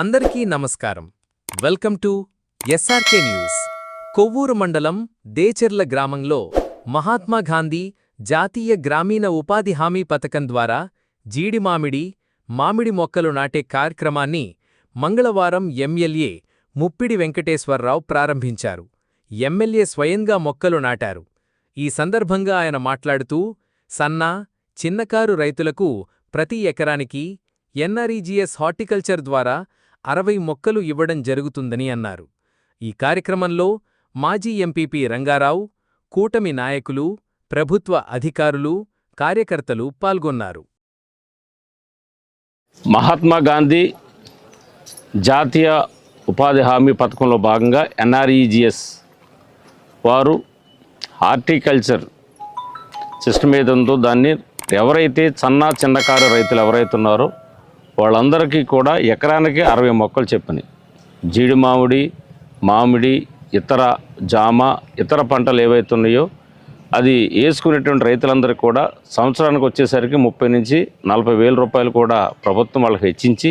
అందరికీ నమస్కారం. Welcome to SRK news. Kovvur మండలం దేచెర్ల గ్రామంలో మహాత్మాగాంధీ జాతీయ గ్రామీణ ఉపాధి హామీ పథకం ద్వారా జీడి మామిడి మామిడి మొక్కలు నాటే కార్యక్రమాన్ని మంగళవారం ఎమ్మెల్యే ముప్పిడి వెంకటేశ్వరరావు ప్రారంభించారు. ఎమ్మెల్యే స్వయంగా మొక్కలు నాటారు. ఈ సందర్భంగా ఆయన మాట్లాడుతూ సన్న చిన్నకారు రైతులకు ప్రతి ఎకరానికి ఎన్ఆర్ఈజీఎస్ హార్టికల్చర్ ద్వారా అరవై మొక్కలు ఇవ్వడం జరుగుతుందని అన్నారు. ఈ కార్యక్రమంలో మాజీ ఎంపీపీ రంగారావు కూటమి నాయకులు ప్రభుత్వ అధికారులు కార్యకర్తలు పాల్గొన్నారు. మహాత్మా గాంధీ జాతీయ ఉపాధి హామీ పథకంలో భాగంగా ఎన్ఆర్ఈజిఎస్ వారు హార్టికల్చర్ సిస్టమ్ ఏదంతో దాన్ని ఎవరైతే సన్నా చిన్నకారు రైతులు ఎవరైతే ఉన్నారో వాళ్ళందరికీ కూడా ఎకరానికి అరవై మొక్కలు చెప్పినాయి జీడి మామిడి మామిడి ఇతర జామ ఇతర పంటలు ఏవైతే ఉన్నాయో అది వేసుకునేటువంటి రైతులందరికీ కూడా సంవత్సరానికి వచ్చేసరికి ముప్పై నుంచి నలభై వేల రూపాయలు కూడా ప్రభుత్వం వాళ్ళకి హెచ్చించి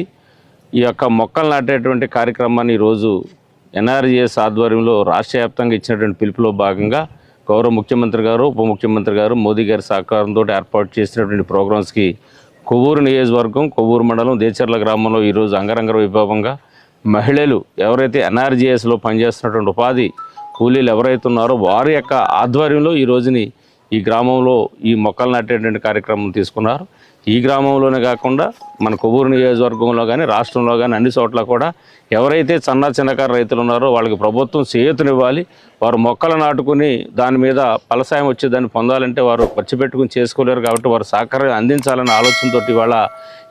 ఈ యొక్క మొక్కలు నాటేటువంటి కార్యక్రమాన్ని ఈరోజు ఎన్ఆర్జీఎస్ ఆధ్వర్యంలో రాష్ట్ర వ్యాప్తంగా ఇచ్చినటువంటి పిలుపులో భాగంగా గౌరవ ముఖ్యమంత్రి గారు ఉప ముఖ్యమంత్రి గారు మోదీ గారి సహకారంతో ఏర్పాటు చేసినటువంటి ప్రోగ్రామ్స్కి కొవ్వూరు నియోజకవర్గం కొవ్వూరు మండలం దేచర్ల గ్రామంలో ఈరోజు అంగరంగ వైభవంగా మహిళలు ఎవరైతే ఎన్ఆర్జీఎస్లో పనిచేస్తున్నటువంటి ఉపాధి కూలీలు ఎవరైతే ఉన్నారో వారి యొక్క ఆధ్వర్యంలో ఈ రోజుని ఈ గ్రామంలో ఈ మొక్కలు నాటేటువంటి కార్యక్రమం తీసుకున్నారు. ఈ గ్రామంలోనే కాకుండా మన కొవ్వూరు నియోజకవర్గంలో కానీ రాష్ట్రంలో కానీ అన్ని చోట్ల కూడా ఎవరైతే చిన్న చిన్నకారు రైతులు ఉన్నారో వాళ్ళకి ప్రభుత్వం చేతునివ్వాలి వారు మొక్కలు నాటుకుని దాని మీద ఫలసాయం వచ్చి దాన్ని పొందాలంటే వారు ఖర్చు పెట్టుకుని చేసుకోలేరు కాబట్టి వారు సహకారం అందించాలనే ఆలోచనతో ఇవాళ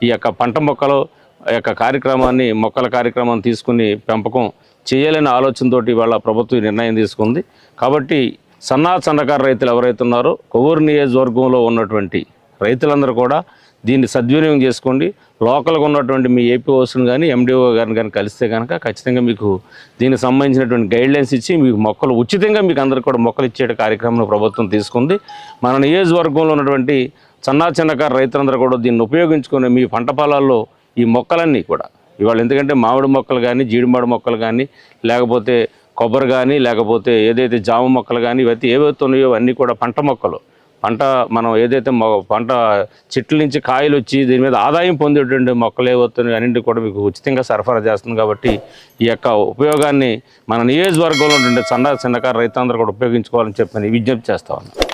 ఈ యొక్క పంట మొక్కలు యొక్క కార్యక్రమాన్ని మొక్కల కార్యక్రమం తీసుకుని పెంపకం చేయాలనే ఆలోచనతోటి ఇవాళ ప్రభుత్వం నిర్ణయం తీసుకుంది. కాబట్టి సన్నా సన్నకారు రైతులు ఎవరైతే ఉన్నారో కొవ్వూరు నియోజకవర్గంలో ఉన్నటువంటి రైతులందరూ కూడా దీన్ని సద్వినియోగం చేసుకోండి. లోకల్గా ఉన్నటువంటి మీ ఏపీఓస్ని కానీ ఎండిఓ గారిని కానీ కలిస్తే కనుక ఖచ్చితంగా మీకు దీనికి సంబంధించినటువంటి గైడ్లైన్స్ ఇచ్చి మీకు మొక్కలు ఉచితంగా మీకు అందరికీ కూడా మొక్కలు ఇచ్చే కార్యక్రమం ప్రభుత్వం తీసుకుంది. మన నియోజకవర్గంలో ఉన్నటువంటి సన్నా చిన్నకారు రైతులందరూ కూడా దీన్ని ఉపయోగించుకొని మీ పంట పొలాల్లో ఈ మొక్కలన్నీ కూడా ఇవాళ ఎందుకంటే మామిడి మొక్కలు కానీ జీడిమాడి మొక్కలు కానీ లేకపోతే కొబ్బరి కానీ లేకపోతే ఏదైతే జామ మొక్కలు కానీ ఇవైతే ఏవైతే ఉన్నాయో అన్నీ కూడా పంట మొక్కలు. పంట మనం ఏదైతే మొ- పంట చెట్ల నుంచి కాయలు వచ్చి దీని మీద ఆదాయం పొందేటువంటి మొక్కలు ఏవవుతున్నాయో అన్నింటి కూడా మీకు ఉచితంగా సరఫరా చేస్తుంది కాబట్టి ఈ యొక్క ఉపయోగాన్ని మన నియోజకవర్గంలో ఉండే సన్న చిన్నకారు రైతాందరూ కూడా ఉపయోగించుకోవాలని చెప్పని విజ్ఞప్తి చేస్తా ఉన్నాను.